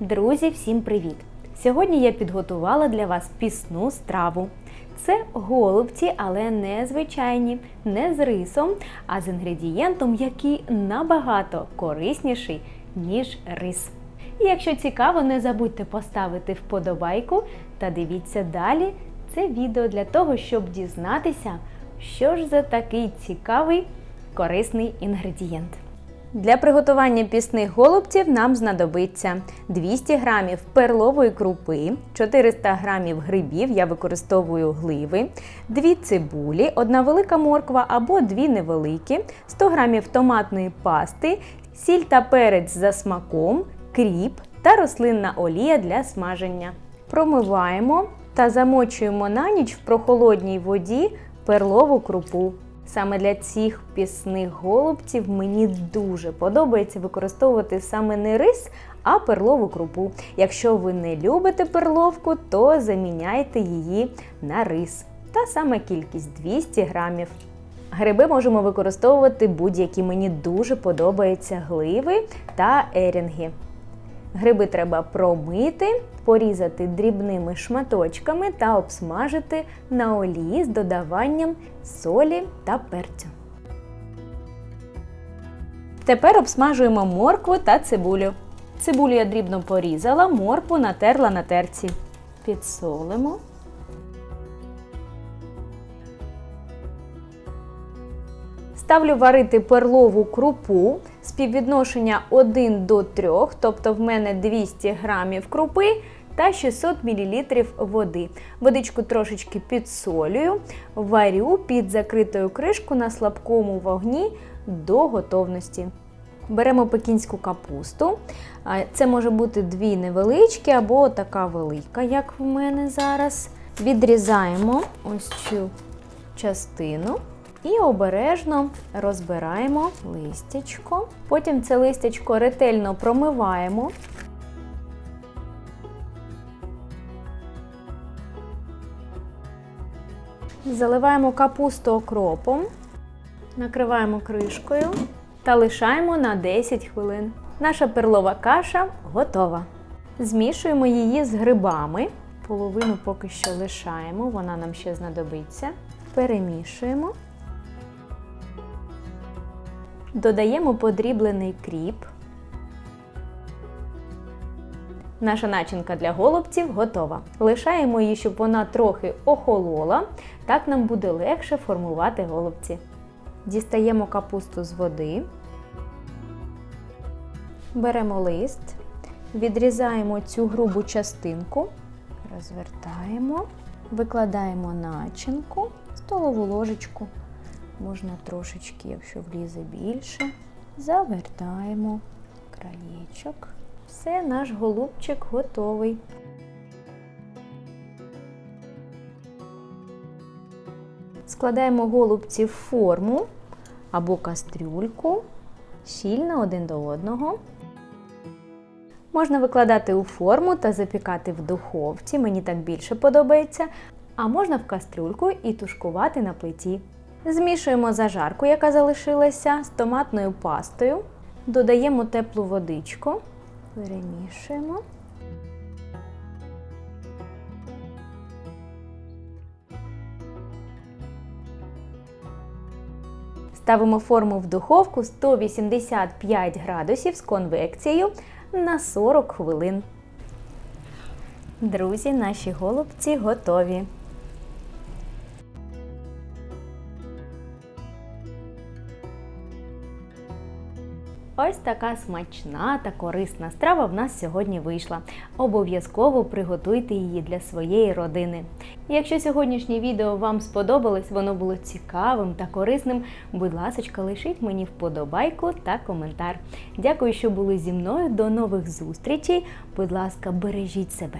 Друзі, всім привіт! Сьогодні я підготувала для вас пісну страву. Це голубці, але не звичайні, не з рисом, а з інгредієнтом, який набагато корисніший, ніж рис. Якщо цікаво, не забудьте поставити вподобайку та дивіться далі це відео для того, щоб дізнатися, що ж за такий цікавий корисний інгредієнт. Для приготування пісних голубців нам знадобиться 200 г перлової крупи, 400 г грибів, я використовую гливи, 2 цибулі, 1 велика морква або 2 невеликі, 100 г томатної пасти, сіль та перець за смаком, кріп та рослинна олія для смаження. Промиваємо та замочуємо на ніч в прохолодній воді перлову крупу. Саме для цих пісних голубців мені дуже подобається використовувати саме не рис, а перлову крупу. Якщо ви не любите перловку, то заміняйте її на рис. Та саме кількість 200 грамів. Гриби можемо використовувати будь-які. Мені дуже подобаються гливи та ерінги. Гриби треба промити, порізати дрібними шматочками та обсмажити на олії з додаванням солі та перцю. Тепер обсмажуємо моркву та цибулю. Цибулю я дрібно порізала, моркву натерла на терці. Підсолимо. Ставлю варити перлову крупу співвідношення 1 до 3, тобто в мене 200 грамів крупи та 600 мл води. Водичку трошечки підсолюю, варю під закритою кришкою на слабкому вогні до готовності. Беремо пекінську капусту. Це може бути дві невеличкі або така велика, як в мене зараз. Відрізаємо ось цю частину. І обережно розбираємо листячко. Потім це листячко ретельно промиваємо. Заливаємо капусту окропом, накриваємо кришкою та лишаємо на 10 хвилин. Наша перлова каша готова. Змішуємо її з грибами. Половину поки що лишаємо, вона нам ще знадобиться. Перемішуємо. Додаємо подріблений кріп. Наша начинка для голубців готова. Лишаємо її, щоб вона трохи охолола. Так нам буде легше формувати голубці. Дістаємо капусту з води. Беремо лист, відрізаємо цю грубу частинку, розвертаємо, викладаємо начинку, столову ложечку. Можна трошечки, якщо влізе більше, завертаємо краєчок. Все, наш голубчик готовий. Складаємо голубці в форму або кастрюльку, щільно один до одного. Можна викладати у форму та запікати в духовці, мені так більше подобається. А можна в кастрюльку і тушкувати на плиті. Змішуємо зажарку, яка залишилася, з томатною пастою. Додаємо теплу водичку, перемішуємо. Ставимо форму в духовку 185 градусів з конвекцією на 40 хвилин. Друзі, наші голубці готові. Ось така смачна та корисна страва в нас сьогодні вийшла. Обов'язково приготуйте її для своєї родини. Якщо сьогоднішнє відео вам сподобалось, воно було цікавим та корисним, будь ласка, лишіть мені вподобайку та коментар. Дякую, що були зі мною. До нових зустрічей. Будь ласка, бережіть себе.